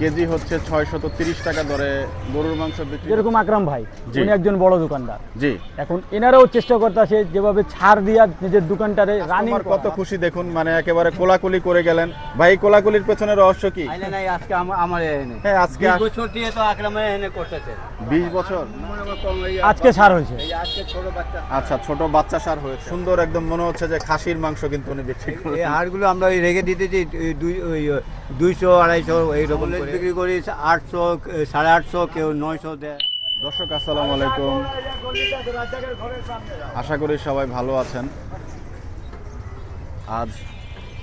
KG হচ্ছে ছয়শত তিরিশ টাকা দরে গরুর মাংস বিক্রি যেরকম আকরাম ভাই। উনি একজন বড় দোকানদার। জি। এখন এনারাও চেষ্টা করতেছে যেভাবে ছাড় দিয়া নিজের দোকানটারে রানিং কত খুশি দেখুন মানে একেবারে কোলাকুলি করে গেলেন। ভাই কোলাকুলির পেছনে রহস্য কি? আইলে আজকে আমার হ্যাঁ আজকে বিশ বছর দিয়ে তো আকরামে এনে করতেছে। বিশ বছর? করো কম এই আজকে ছাড় হয়েছে। এই আজকে ছোট বাচ্চা আচ্ছা ছোট বাচ্চা সার হয়েছে। সুন্দর একদম মনে হচ্ছে যে খাসির মাংস কিন্তু উনি বিক্রি এই হাড়গুলো আমরা ওই রেখে দিতেছি দুই ওই দুইশো আড়াইশো এইরকম করে। বিক্রি করি আটশো সাড়ে আটশো কেউ নয়শো দেয়। দর্শক আসসালামু আলাইকুম। আশা করি সবাই ভালো আছেন। আজ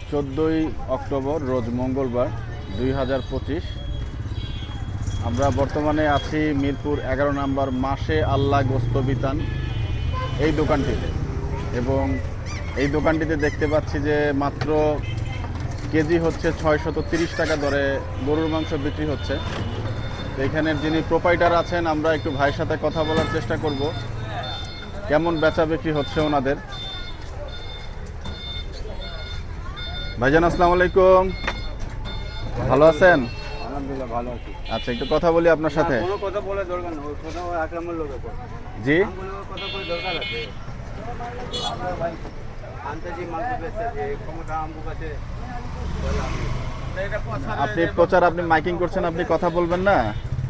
চোদ্দোই অক্টোবর রোজ মঙ্গলবার দুই হাজার পঁচিশ। আমরা বর্তমানে আছি মিরপুর এগারো নম্বর মাসে আল্লাহ গোস্তবিতান এই দোকানটিতে। এবং এই দোকানটিতে দেখতে পাচ্ছি যে মাত্র কেজি হচ্ছে ছয়শত তিরিশ টাকা দরে গরুর মাংস বিক্রি হচ্ছে। তো এখানের যিনি প্রোপাইটার আছেন আমরা একটু ভাইয়ের সাথে কথা বলার চেষ্টা করব। কেমন বেচা বিক্রি হচ্ছে ওনাদের? ভাইজান আসসালামু আলাইকুম। ভালো আছেন? আলহামদুলিল্লাহ ভালো আছি। আচ্ছা একটু কথা বলি আপনার সাথে। কোনো কথা বলে দরকার নেই ওই কথা ওই আকরামের লোকে জি। আমি বলি, ওই কথা বলে দরকার আছে। আমরা ভাই আনতেছি মাংস বেচতেছি ক্ষমতা আমবু কাছে এটা কথা আপনি প্রচার আপনি মাইকিং করছেন আপনি কথা বলবেন না।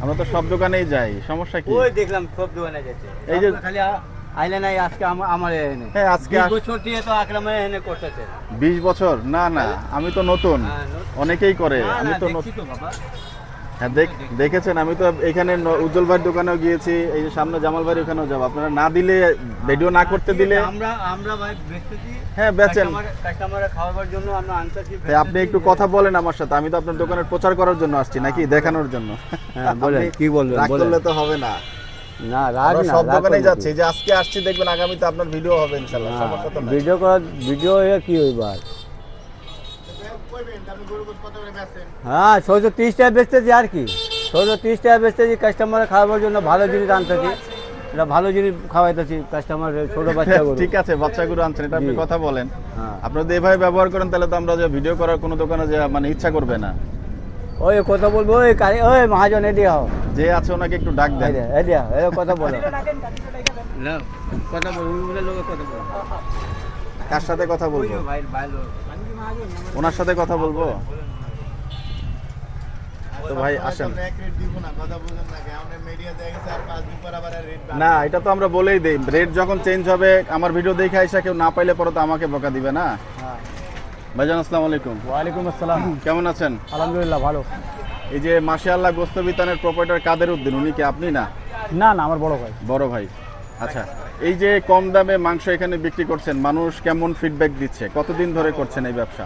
আমরা তো সব দোকানেই যাই সমস্যা কি? ওই দেখলাম সব দোকানে যাচ্ছে। এই যে- খালি আইলে নাই আজকে আমার এনে। হ্যাঁ আজকে বছর দিয়ে তো আকরামে এনে করতেছে। বিশ বছর? না না আমি তো নতুন। হ্যাঁ, অনেকেই করে আমি তো নতুন। বাবা। হ্যাঁ দেখেছেন আমি তো এখানে উজ্জ্বল ভাইয়ের দোকানেও গিয়েছি এই যে সামনে জামাল ভাইয়ের ওখানেও যাব। আপনারা না দিলে ভিডিও না করতে দিলে আমরা আমরা ভাই বেচতেছি হ্যাঁ, বেচেন। কাস্টমারে খাওয়াবার জন্য আমরা আনতেছি তাই আপনি একটু কথা বলেন আমার সাথে আমি তো আপনার দোকানের প্রচার করার জন্য আসছি নাকি দেখানোর জন্য? হ্যাঁ, বলেন, আপনি কি বলবেন, রাগ করলে তো হবে না। না রাগ না সব রাগ দোকানেই যাচ্ছি যে আজকে আসছি দেখবেন আগামীতে আপনার ভিডিও হবে ইনশাআল্লাহ সমস্যা তো ভিডিও করা ভিডিও কি হইবার হ্যাঁ ছয়শো তিরিশ টাকা বেচতেছি আর কি। ছয়শো তিরিশ টাকা বেচতেছি কাস্টমারে খাওয়াবার জন্য ভালো জিনিস আনতেছি। এটা ভালো জিনিস খাওয়াইতেছি কাস্টমার ছোট বাচ্চা ঠিক আছে বাচ্চাগুলো আনছেন এটা আপনি কথা বলেন। হ্যাঁ। আপনারা যদি এভাবে ব্যবহার করেন তাহলে তো আমরা যে ভিডিও করার কোনো দোকানে যে মানে ইচ্ছা করবে না। ওই কথা বলব ওই কারি ওই মহাজন এদিকে হও যে আছে ওনাকে একটু ডাক দেন। এদিকে এই কথা বলো। না কথা বলো লোক কথা বলো। কার সাথে কথা বলব? ভাই ভাই ওনার সাথে কথা বলব? তো ভাই আসেন। না এটা তো আমরা বলেই দেই। রেট যখন চেঞ্জ হবে আমার ভিডিও দেখে আইসা কেউ না পাইলে পরে তো আমাকে বকা দিবে না? ভাইজান আসসালামু আলাইকুম। ওয়ালাইকুম আসসালাম। কেমন আছেন? আলহামদুলিল্লাহ ভালো। এই যে মাসে আল্লাহ গোস্ত বিতানের প্রোপাইটার কাদের উদ্দিন উনি কি আপনি না? না না আমার বড় ভাই। বড় ভাই। আচ্ছা। এই যে কম দামে মাংস এখানে বিক্রি করছেন মানুষ কেমন ফিডব্যাক দিচ্ছে? কতদিন ধরে করছেন এই ব্যবসা?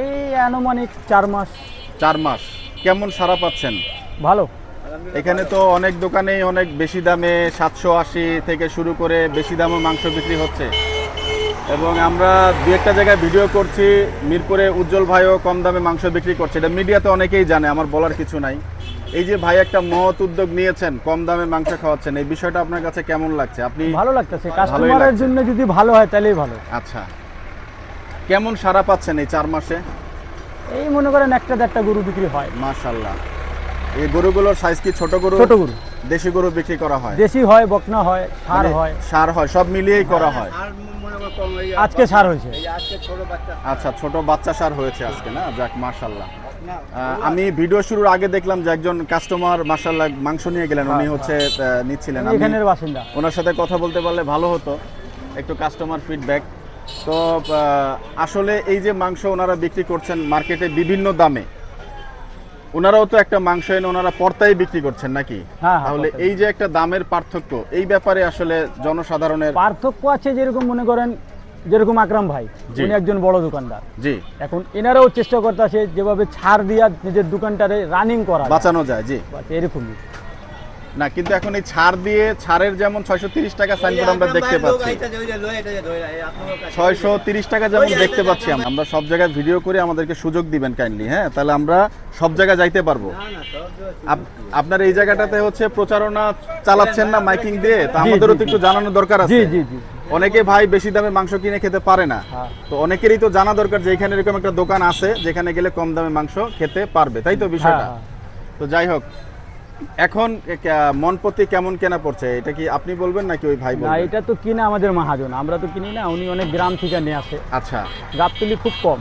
এই আনুমানিক চার মাস। চার মাস। কেমন সারা পাচ্ছেন? ভালো। এখানে তো অনেক দোকানেই অনেক বেশি দামে সাতশো আশি থেকে শুরু করে বেশি দামে মাংস বিক্রি হচ্ছে। এবং আমরা দু একটা জায়গায় ভিডিও করছি মিরপুরে উজ্জ্বল ভাইও কম দামে মাংস বিক্রি করছে। এটা মিডিয়াতে অনেকেই জানে আমার বলার কিছু নাই। এই যে ভাই একটা মহৎ উদ্যোগ নিয়েছেন কম দামে মাংস খাওয়াচ্ছেন এই বিষয়টা আপনার কাছে কেমন লাগছে? আপনি ভালো লাগতেছে কাস্টমারের জন্য যদি ভালো হয় তাহলেই ভালো। আচ্ছা। কেমন সারা পাচ্ছেন এই চার মাসে? এই মনে করেন একটা দেড়টা গরু বিক্রি হয়। মাশাল্লাহ এই গরুগুলোর সাইজ কি ছোট গরু? ছোট গরু। দেশি গরু বিক্রি করা হয়? দেশি হয় বকনা হয় সার মানে হয়। সার হয় সব মিলিয়েই করা হয়? মনে আজকে সার হয়েছে। এই আজকে ছোট বাচ্চা আচ্ছা ছোট বাচ্চা সার হয়েছে আজকে না? যাক মাশাল্লাহ আহ, আমি ভিডিও শুরুর আগে দেখলাম যে একজন কাস্টমার মাশাল্লাহ মাংস নিয়ে গেলেন। উনি হচ্ছে নিচ্ছিলেন। এখানের বাসিন্দা। ওনার সাথে কথা বলতে পারলে ভালো হতো। একটু কাস্টমার ফিডব্যাক তো আসলে এই যে মাংস ওনারা বিক্রি করছেন মার্কেটে বিভিন্ন দামে ওনারাও তো একটা মাংস এনে ওনারা পর্তায় বিক্রি করছেন নাকি? হ্যাঁ, হ্যাঁ, তাহলে এই যে একটা দামের পার্থক্য এই ব্যাপারে আসলে জনসাধারণের পার্থক্য আছে যেরকম মনে করেন যেরকম আকরাম ভাই। উনি একজন বড় দোকানদার। জি। এখন এনারাও চেষ্টা করতেছে যেভাবে ছাড় দিয়া নিজের দোকানটারে রানিং করা বাঁচানো যায় জি। এরকমই। না কিন্তু এখন এই ছাড় দিয়ে ছাড়ের যেমন ছয়শো তিরিশ টাকা সাইনবোর্ড আমরা দেখতে পাচ্ছি। ছয়শো তিরিশ টাকা যেমন দেখতে পাচ্ছি আমরা সব জায়গায় ভিডিও করে আমাদেরকে সুযোগ দিবেন কাইন্ডলি হ্যাঁ? তাহলে আমরা সব জায়গায় যাইতে পারব। আপ- আপনার এই জায়গাটাতে হচ্ছে প্রচারণা চালাচ্ছেন না মাইকিং দিয়ে? তা আমাদেরও তো একটু জানানো দরকার আছে। জি জি জি। অনেকে ভাই বেশি দামে মাংস কিনে খেতে পারে না। হ্যাঁ। তো অনেকেরই তো জানা দরকার যে এখানে এরকম একটা দোকান আছে যেখানে গেলে কম দামে মাংস খেতে পারবে। তাই তো বিষয়টা? হ্যাঁ, তো যাই হোক এখন মন প্রতি কেমন কেনা পড়ছে? এটা কি আপনি বলবেন নাকি ওই ভাই না এটা তো কিনে আমাদের মহাজন। আমরা তো কিনি না উনি অনেক গ্রাম থেকে নিয়ে আসে আচ্ছা। গাবতলি খুব কম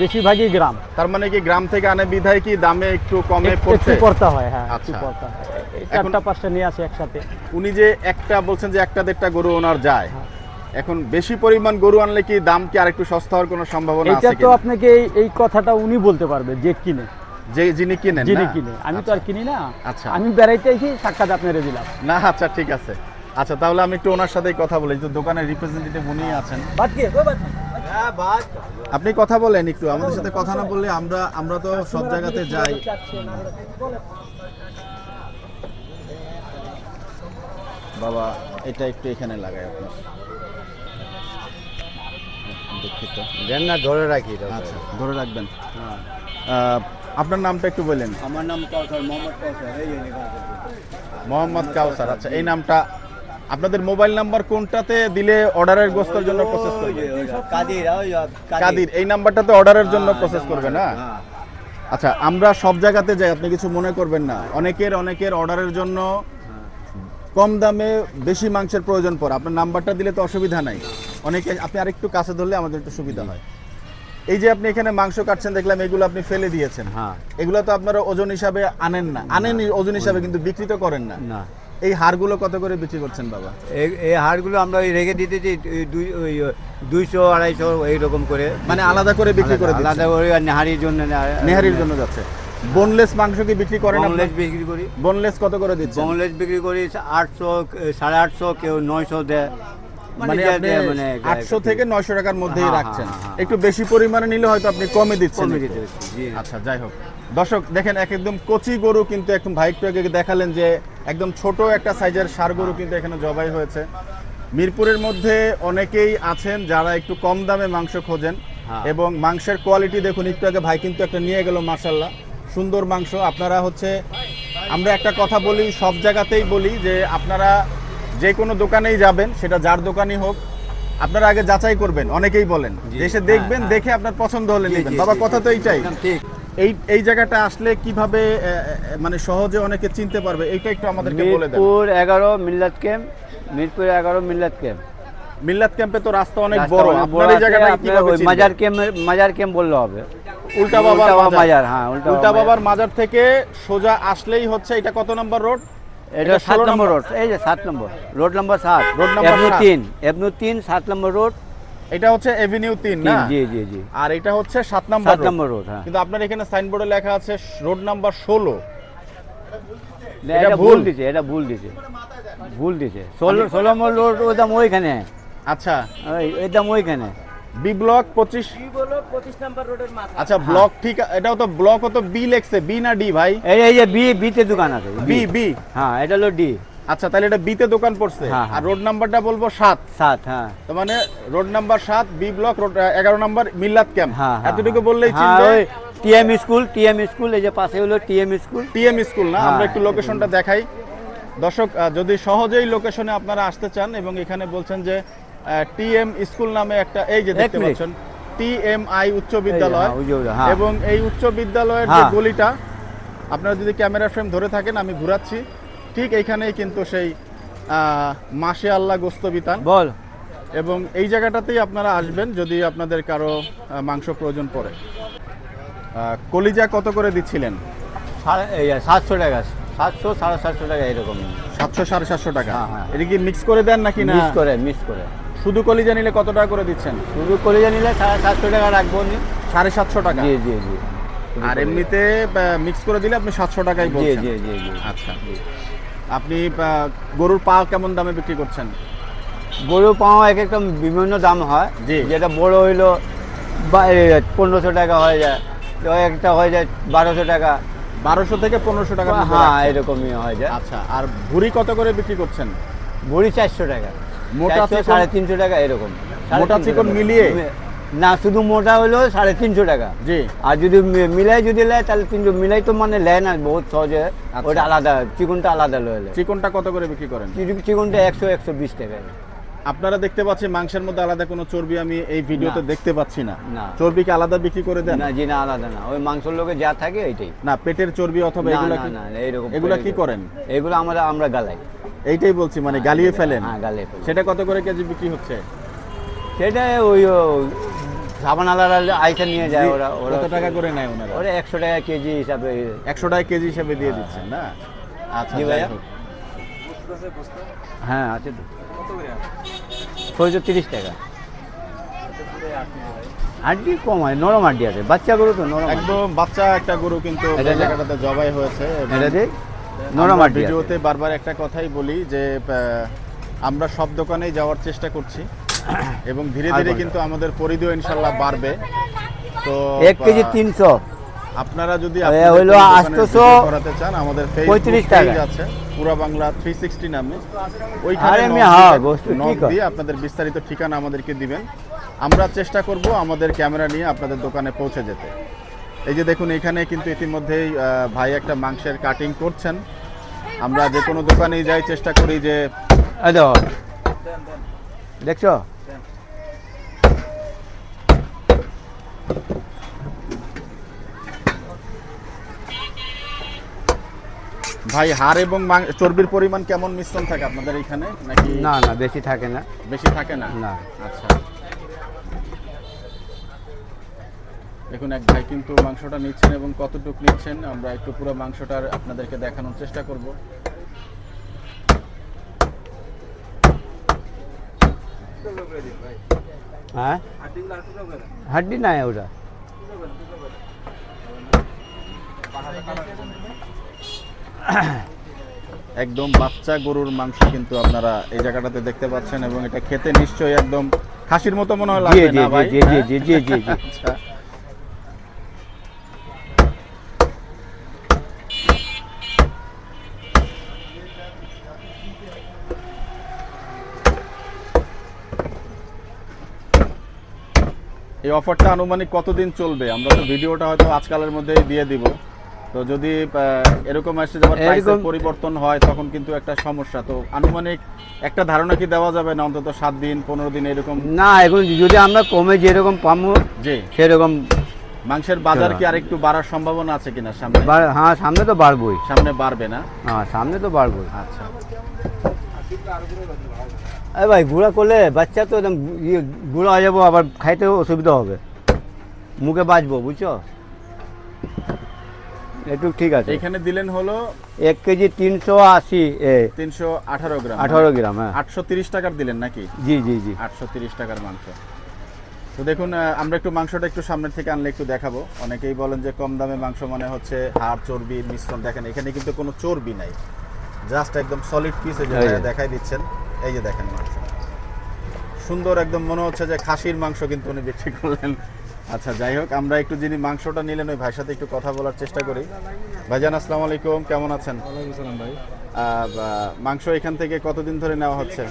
বেশিরভাগই গ্রাম। তার মানে কি গ্রাম থেকে আনে বিধায় কি দামে একটু কমে পড়ছে? পড়তে হয় হ্যাঁ একটু আচ্ছা। পড়তে হয়। চারটা পাঁচটা নিয়ে আসে একসাথে। উনি যে একটা বলছেন যে একটা দেড়টা গরু ওনার যায়। হ্যাঁ। এখন বেশি পরিমাণ গরু আনলে কি দাম কি আরেকটু সস্তা হওয়ার কোনো সম্ভাবনা এটা তো আপনাকে এই- এই কথাটা উনি বলতে পারবে যে কিনে। যে যিনি কিনেন যিনি কিনে। আমি তো আর কিনি না। আচ্ছা। আমি বেড়াইতে এসে সাক্ষাৎ আপনারে দিলাম। না আচ্ছা ঠিক আছে। আচ্ছা তাহলে আমি একটু ওনার সাথেই কথা বলি। তো দোকানের রিপ্রেজেন্টেটিভ উনি আছেন। বাদ কি আপনি কথা বলেন একটু আমাদের সাথে কথা না বললে আমরা আমরা তো সব জায়গাতে যাই। বাবা এটা একটু এখানে লাগাই আপনার। দুঃখিত। দেন না ধরে রাখি আচ্ছা ধরে রাখবেন। হ্যাঁ আপনার নামটা একটু বললেন আমার নাম কাউসার মোহাম্মদ কাউসার এই মোহাম্মদ কাউসার আচ্ছা এই নামটা আপনাদের মোবাইল নাম্বার কোনটাতে দিলে অর্ডারের গোস্তের জন্য প্রসেস করবে? কাদির কাদির। এই নাম্বারটাতে অর্ডারের জন্য হ্যাঁ, প্রসেস এটা করবে না? হ্যাঁ। আচ্ছা আমরা সব জায়গাতে যাই আপনি কিছু মনে করবেন না। অনেকের অনেকের অর্ডারের জন্য কম দামে বেশি মাংসের প্রয়োজন পড়ে। আপনার নাম্বারটা দিলে তো অসুবিধা নাই। অনেকে আপনি আরেকটু কাছে ধরলে আমাদের একটু সুবিধা হয়। এই যে আপনি এখানে মাংস কাটছেন দেখলাম এগুলো আপনি ফেলে দিয়েছেন। হ্যাঁ। এগুলো তো আপনারা ওজন হিসাবে আনেন না। আনেন ওজন হিসাবে কিন্তু বিক্রি তো করেন না। না। এই হাড়গুলো কত করে বিক্রি করছেন বাবা? এই হাড়গুলো আমরা ওই রেখে দিতেছি দুই দুইশো আড়াইশো এইরকম করে। মানে আলাদা করে বিক্রি করে আলাদা- আলাদা করে নেহারির জন্য নেহারির জন্য যাচ্ছে। বোনলেস মাংস কি বিক্রি করেন বংলেস বিক্রি করি। বোনলেস কত করে দিচ্ছেন? বংলেস বিক্রি করি আটশো সাড়ে আটশো কেউ নয়শো দেয়। মানে আপনি মানে আটশো থেকে নয়শো টাকার মধ্যেই হ্যাঁ, রাখছেন। হ্যাঁ, হ্যাঁ, একটু বেশি পরিমাণে নিলে হয়তো আপনি কমে দিচ্ছেন আচ্ছা যাই হোক। দর্শক দেখেন এক একদম কচি গরু কিন্তু একদম ভাই একটু আগে দেখালেন যে একদম ছোট একটা সাইজের সার গরু কিন্তু এখানে জবাই হয়েছে। মিরপুরের মধ্যে অনেকেই আছেন যারা একটু কম দামে মাংস খোঁজেন হ্যাঁ। এবং মাংসের কোয়ালিটি দেখুন একটু আগে ভাই কিন্তু একটা নিয়ে গেল মার্শাল্লাহ সুন্দর মাংস। আপনারা হচ্ছে আমরা একটা কথা বলি সব জায়গাতেই বলি যে আপনারা যে কোনো দোকানেই যাবেন সেটা যার দোকানই হোক আপনারা আগে যাচাই করবেন অনেকেই বলেন। এসে হ্যাঁ, দেখবেন হ্যাঁ। দেখে আপনার পছন্দ হলে নেবেন। বাবা কথা তো এইটাই। এই এই জায়গাটা আসলে কীভাবে মানে সহজে অনেকে চিনতে পারবে এইটা একটু আমাদেরকে বলে দেন। মিরপুর এগারো মিল্লাত ক্যাম্প মিরপুর এগারো মিল্লাত ক্যাম্প। মিল্লাত ক্যাম্পে তো রাস্তা অনেক বড়। আপনার এই জায়গাটা কীভাবে? মাজার ক্যাম্প মাজার ক্যাম্প বললে হবে। উল্টা বাবার মাজার। হ্যাঁ, উল্টা বাবার মাজার। থেকে সোজা আসলেই হচ্ছে এটা কত নম্বর রোড? এটা সাত নম্বর রোড এই যে সাত নম্বর। রোড নম্বর সাত রোড নম্বর তিন তিন সাত নম্বর রোড। এটা হচ্ছে এভিনিউ তিন না? জি জি জি। আর এটা হচ্ছে সাত নম্বর সাত নম্বর রোড হ্যাঁ। কিন্তু আপনার এখানে সাইনবোর্ডে লেখা আছে রোড নাম্বার ষোলো। এটা ভুল। দিছে এটা ভুল দিছে। ভুল দিছে। ষোলো ষোলো নম্বর রোড ওইদাম ওইখানে। আচ্ছা। ওই- ওইদাম ওইখানে। বি ব্লক পঁচিশ। আচ্ছা ব্লক ঠিক এটাও তো ব্লক তো বি লেখছে বি না ডি ভাই? এই এই যে বি বিতে দোকান আছে। বি বি হ্যাঁ এটা হলো ডি আচ্ছা তাহলে এটা বিতে দোকান পড়ছে। হ্যাঁ, হ্যাঁ। আর রোড নাম্বারটা বলব সাত। সাত হ্যাঁ। তার মানে রোড নাম্বার সাত বি ব্লক রোড এগারো নাম্বার মিল্লাত ক্যাম্প হ্যাঁ এতটুকু। বললেই টিএম স্কুল টিএম স্কুল এই যে পাশে হলো টিএম স্কুল টিএম স্কুল না? আমরা একটু লোকেশনটা দেখাই। দর্শক যদি সহজেই লোকেশনে আপনারা আসতে চান এবং এখানে বলছেন যে টিএম স্কুল নামে একটা এই যে দেখতে পাচ্ছেন টিএমআই উচ্চ বিদ্যালয়। হ্যাঁ, হ্যাঁ। এবং এই উচ্চ বিদ্যালয়ের যে হ্যাঁ। গলিটা আপনারা যদি ক্যামেরা ফ্রেম ধরে থাকেন আমি ঘোরাচ্ছি। ঠিক এইখানেই কিন্তু সেই মাসে আল্লাহ গোস্ত বিতান। বল। এবং এই জায়গাটাতেই আপনারা আসবেন যদি আপনাদের কারও মাংস প্রয়োজন পড়ে। কলিজা কত করে দিচ্ছিলেন? সাতশো টাকা সাতশো সাড়ে সাতশো টাকা এরকম। সাতশো সাড়ে সাতশো টাকা। এটা কি মিক্স করে দেন নাকি না? মিস করে মিক্স করে। শুধু কলিজা নিলে কত টাকা করে দিচ্ছেন? শুধু কলিজা নিলে সাড়ে সাতশো টাকা রাখব নি সাড়ে সাতশো টাকা? জি জি জি। আর এমনিতে মিক্স করে দিলে আপনি সাতশো টাকাই জি বলছেন? জি জি জি। আচ্ছা। আপনি গরুর পা কেমন দামে বিক্রি করছেন? গরু পাওয়া এক একটা বিভিন্ন দাম হয়। জি। যেটা বড় হইল পনেরোশো টাকা হয়ে যায়। একটা হয়ে যায় বারোশো টাকা। বারোশো থেকে পনেরোশো টাকা হ্যাঁ এরকমই হয়ে যায়। আচ্ছা আর ভুড়ি কত করে বিক্রি করছেন? ভুড়ি চারশো টাকা। মোটা চিকন- সাড়ে তিনশো টাকা এরকম। মোটা চিকন মিলিয়ে? না শুধু মোটা হলো সাড়ে তিনশো টাকা। জি। আর যদি মিলাই যদি নেয় তাহলে তিনশো মিলাই তো মানে লেয় না বহুত সহজে। ওটা আলাদা চিকনটা আলাদা লয়ে চিকনটা কত করে বিক্রি করেন? চিকনটা একশো একশো বিশ টাকা। আপনারা দেখতে পাচ্ছেন মাংসের মধ্যে আলাদা কোনো চর্বি আমি এই ভিডিওতে দেখতে পাচ্ছি না। না। চর্বি কি আলাদা বিক্রি করে দেন? না জি না আলাদা না। ওই মাংসের লোকে যা থাকে এইটাই। না পেটের চর্বি অথবা এগুলা না কি না না, এইরকম এগুলা কি করেন? এগুলো আমরা আমরা গালাই। এইটাই বলছি মানে গালিয়ে ফেলেন। হ্যাঁ গালে ফেলি। সেটা কত করে কেজি বিক্রি হচ্ছে? সেটা ওই ও, সাবান আলাদা আইসা নিয়ে যায় ওরা ওরা কত টাকা করে নেয় ওনারা? ওরা একশো টাকা কেজি হিসাবে একশো টাকা কেজি হিসাবে দিয়ে দিচ্ছেন না? আচ্ছা ভাইয়া। হ্যাঁ আছে তো। ছয়শো তিরিশ টাকা। হাড্ডি কম হয় নরম হাড্ডি আছে। বাচ্চা গরু তো নরম একদম বাচ্চা একটা গরু কিন্তু জায়গাটাতে জবাই হয়েছে। এটা নরম হাড্ডি ভিডিওতে বারবার একটা কথাই বলি যে আমরা সব দোকানেই যাওয়ার চেষ্টা করছি। এবং ধীরে ধীরে কিন্তু আমাদের পরিধিও ইনশাল্লাহ বাড়বে। তো এক কেজি তিনশো। আপনারা যদি হইল কোনো দোকানের 800 ভিডিও করাতে চান আমাদের ফেসবুক 35 পেজ টাকা। আছে পুরা বাংলা 360 নামে। ওইখানে হ্যাঁ। দিয়ে আপনাদের বিস্তারিত ঠিকানা আমাদেরকে দিবেন। আমরা চেষ্টা করব আমাদের ক্যামেরা নিয়ে আপনাদের দোকানে পৌঁছে যেতে। এই যে দেখুন এখানে কিন্তু ইতিমধ্যেই ভাই একটা মাংসের কাটিং করছেন। আমরা যে কোনো দোকানেই যাই চেষ্টা করি যে দেখছ? ভাই হাড় এবং চর্বির পরিমাণ কেমন মিশ্রণ থাকে আপনাদের এখানে? নাকি না না বেশি থাকে না। বেশি থাকে না? না। আচ্ছা। দেখুন এক ভাই কিন্তু মাংসটা নিচ্ছেন এবং কতটুক নিচ্ছেন আমরা একটু পুরো মাংসটা আপনাদেরকে দেখানোর চেষ্টা করব। হ্যাঁ? হাড্ডি নাই ওটা। একদম বাচ্চা গরুর মাংস কিন্তু আপনারা এই জায়গাটাতে দেখতে পাচ্ছেন এবং এটা খেতে নিশ্চয়ই একদম খাসির মতো মনে হয় লাগবে না ভাই জি জি জি জি জি জি। এই অফারটা আনুমানিক কতদিন চলবে? আমরা তো ভিডিওটা হয়তো আজকালের মধ্যেই দিয়ে দিব। তো যদি এরকম আসছে যাবার প্রাইসের পরিবর্তন হয় তখন কিন্তু একটা সমস্যা। তো আনুমানিক একটা ধারণা কি দেওয়া যাবে না? অন্তত সাত দিন পনেরো দিন এরকম? না এখন যদি আমরা কমে যেরকম পাবো যে সেরকম মাংসের বাজার কি আরেকটু বাড়ার সম্ভাবনা আছে কিনা সামনে? হ্যাঁ সামনে তো বাড়বই। সামনে বাড়বে না? হ্যাঁ সামনে তো বাড়বই। আচ্ছা। আরে ভাই গুঁড়া করলে বাচ্চা তো একদম ইয়ে গুঁড়া হয়ে যাব আবার খাইতেও অসুবিধা হবে। মুখে বাঁচবো বুঝছ? একটু ঠিক আছে। এখানে দিলেন হলো এক কেজি তিনশো আশি তিনশো আঠারো গ্রাম। আঠারো গ্রাম হ্যাঁ। আটশো তিরিশ টাকার দিলেন নাকি? জি জি জি। আটশো তিরিশ টাকার মাংস। তো দেখুন আমরা একটু মাংসটা একটু সামনের থেকে আনলে একটু দেখাবো। অনেকেই বলেন যে কম দামে মাংস মানে হচ্ছে হাড় চর্বি মিশ্রণ। দেখেন এখানে কিন্তু কোনো চর্বি নাই। জাস্ট একদম সলিড পিস দেখাই দিচ্ছেন। এই যে দেখেন মাংস সুন্দর একদম মনে হচ্ছে যে খাসির মাংস কিন্তু উনি বিক্রি করলেন। আচ্ছা যাই হোক আমরা একটু যিনি মাংসটা নিলেন ওই ভাইয়ের সাথে একটু কথা বলার চেষ্টা করি। ভাইজান আসসালামু আলাইকুম কেমন আছেন? ভাই। মাংস এখান থেকে কতদিন ধরে নেওয়া হচ্ছে?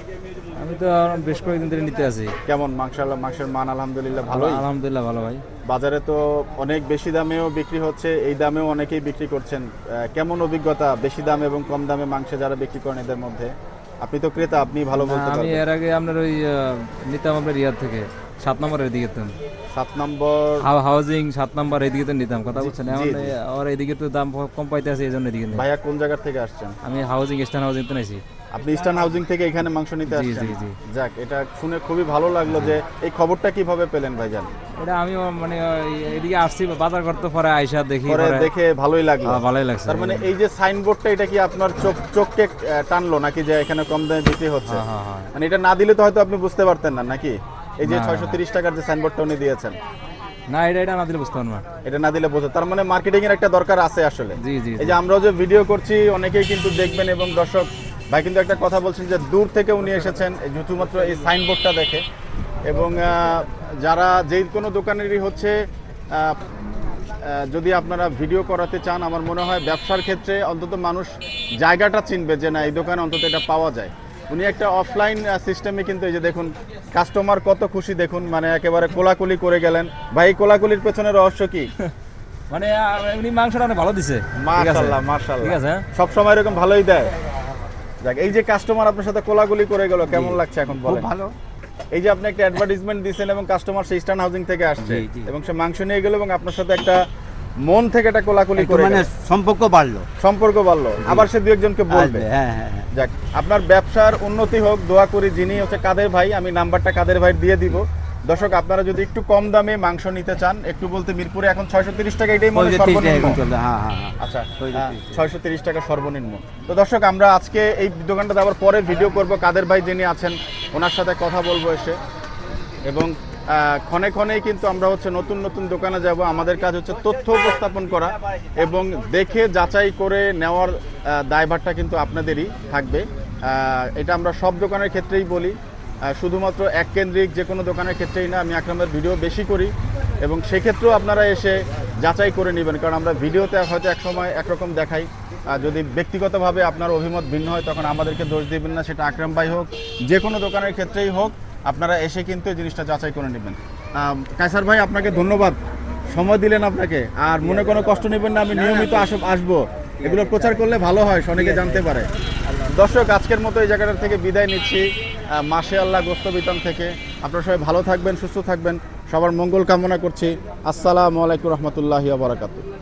আমি তো বেশ কয়েকদিন ধরে নিতে আছি। কেমন? মাংস মাংসের মান আলহামদুলিল্লাহ ভালো আলহামদুলিল্লাহ ভালো ভাই। বাজারে তো অনেক বেশি দামেও বিক্রি হচ্ছে এই দামেও অনেকেই বিক্রি করছেন। কেমন অভিজ্ঞতা বেশি দাম এবং কম দামে মাংস যারা বিক্রি করেন এদের মধ্যে? আপনি তো ক্রেতা আপনি ভালো বলতে আমি এর আগে আপনার ওই নিতাম আপনার ইয়ার থেকে। সাত নম্বরের দিকে তো। সাত নম্বর। হাউজিং সাত নম্বর এদিকে তো নিতাম কথা বলছেন। এখন আর এদিকে তো দাম কম পাইতে আছে এই জন্য এদিকে ভাইয়া কোন জায়গা থেকে আসছেন? আমি হাউজিং স্ট্যান্ড হাউজিং তো নিয়েছি আপনি ইস্টার্ন হাউজিং থেকে এখানে মাংস নিতে আসছেন? জি, জি। যাক এটা শুনে খুবই ভালো লাগল যে এই খবরটা কীভাবে পেলেন ভাইজান? এটা আমি মানে এদিকে আসছি বাজার করতে পরে আইসা দেখি পরে দেখে ভালোই লাগল। হ্যাঁ, ভালোই লাগছে। তার মানে এই যে সাইনবোর্ডটা এটা কি আপনার চোখ চোখকে টানলো নাকি যে এখানে কম দামে বিক্রি হচ্ছে? হ্যাঁ হ্যাঁ। মানে এটা না দিলে তো হয়তো আপনি বুঝতে পারতেন না নাকি? এই যে ছয়শো তিরিশ টাকার যে সাইনবোর্ডটা উনি দিয়েছেন। না এটা এটা না দিলে বুঝতে পারব এটা না দিলে বোঝো। তার মানে মার্কেটিং এর একটা দরকার আছে আসলে। জি জি এই যে আমরাও যে ভিডিও করছি অনেকেই কিন্তু দেখবেন এবং দর্শক ভাই কিন্তু একটা কথা বলছেন যে দূর থেকে উনি এসেছেন এই শুধুমাত্র এই সাইনবোর্ডটা দেখে। এবং যারা যেই কোনো দোকানেরই হচ্ছে যদি আপনারা ভিডিও করাতে চান আমার মনে হয় ব্যবসার ক্ষেত্রে অন্তত মানুষ জায়গাটা চিনবে যে না এই দোকানে অন্তত এটা পাওয়া যায়। উনি একটা অফলাইন সিস্টেমে কিন্তু এই যে দেখুন কাস্টমার কত খুশি দেখুন মানে একেবারে কোলাকুলি করে গেলেন। ভাই কোলাকুলির পেছনে রহস্য কি? মানে এমনি মাংসটা অনেক ভালো দিছে। মাশাআল্লাহ মাশাআল্লাহ। ঠিক আছে হ্যাঁ? সব সময় এরকম ভালোই দেয়। যাক এই যে কাস্টমার আপনার সাথে কোলাগুলি করে গেল কেমন লাগছে এখন বলেন? ভালো। এই যে আপনি একটা অ্যাডভার্টাইজমেন্ট দিয়েছেন এবং কাস্টমার সেই ইস্টার্ন হাউজিং থেকে আসছে। এবং সে মাংস নিয়ে গেল এবং আপনার সাথে একটা মন থেকে একটা কোলাকুলি করে মানে সম্পর্ক বাড়লো। সম্পর্ক বাড়লো। আবার সে দু একজনকে বলবে। হ্যাঁ হ্যাঁ হ্যাঁ। যাক আপনার ব্যবসার উন্নতি হোক দোয়া করি যিনি হচ্ছে কাদের ভাই আমি নাম্বারটা কাদের ভাই দিয়ে দিব। দর্শক আপনারা যদি একটু কম দামে মাংস নিতে চান একটু বলতে মিরপুরে এখন ছয়শো তিরিশ টাকা এটাই মনে সর্বনিম্ন। হ্যাঁ হ্যাঁ আচ্ছা ছয়শো তিরিশ। টাকা সর্বনিম্ন। তো দর্শক আমরা আজকে এই দোকানটা দেওয়ার পরে ভিডিও করব। কাদের ভাই যিনি আছেন ওনার সাথে কথা বলব এসে। এবং ক্ষণে ক্ষণেই কিন্তু আমরা হচ্ছে নতুন নতুন দোকানে যাব। আমাদের কাজ হচ্ছে তথ্য উপস্থাপন করা এবং দেখে যাচাই করে নেওয়ার দায়ভারটা কিন্তু আপনাদেরই থাকবে। এটা আমরা সব দোকানের ক্ষেত্রেই বলি। শুধুমাত্র এক কেন্দ্রিক যে কোনো দোকানের ক্ষেত্রেই না, আমি আকরামের ভিডিও বেশি করি এবং সেক্ষেত্রেও আপনারা এসে যাচাই করে নেবেন, কারণ আমরা ভিডিওতে হয়তো এক সময় একরকম দেখাই। যদি ব্যক্তিগতভাবে আপনার অভিমত ভিন্ন হয়, তখন আমাদেরকে দোষ দিবেন না, সেটা আকরাম ভাই হোক, যে কোনো দোকানের ক্ষেত্রেই হোক। আপনারা এসে কিন্তু জিনিসটা যাচাই করে নেবেন। কায়সার ভাই, আপনাকে ধন্যবাদ। সময় দিলেন আপনাকে। আর মনে কোনো কষ্ট নেবেন না, আমি নিয়মিত আস- আসব। এগুলো প্রচার করলে ভালো হয়, অনেকে জানতে পারে। দর্শক, আজকের মতো এই জায়গাটার থেকে বিদায় নিচ্ছি। মাসে আল্লাহ গোস্ত বিতান থেকে। আপনারা সবাই ভালো থাকবেন, সুস্থ থাকবেন। সবার মঙ্গল কামনা করছি। আসসালামু আলাইকুম রহমতুল্লাহি বারাকাতু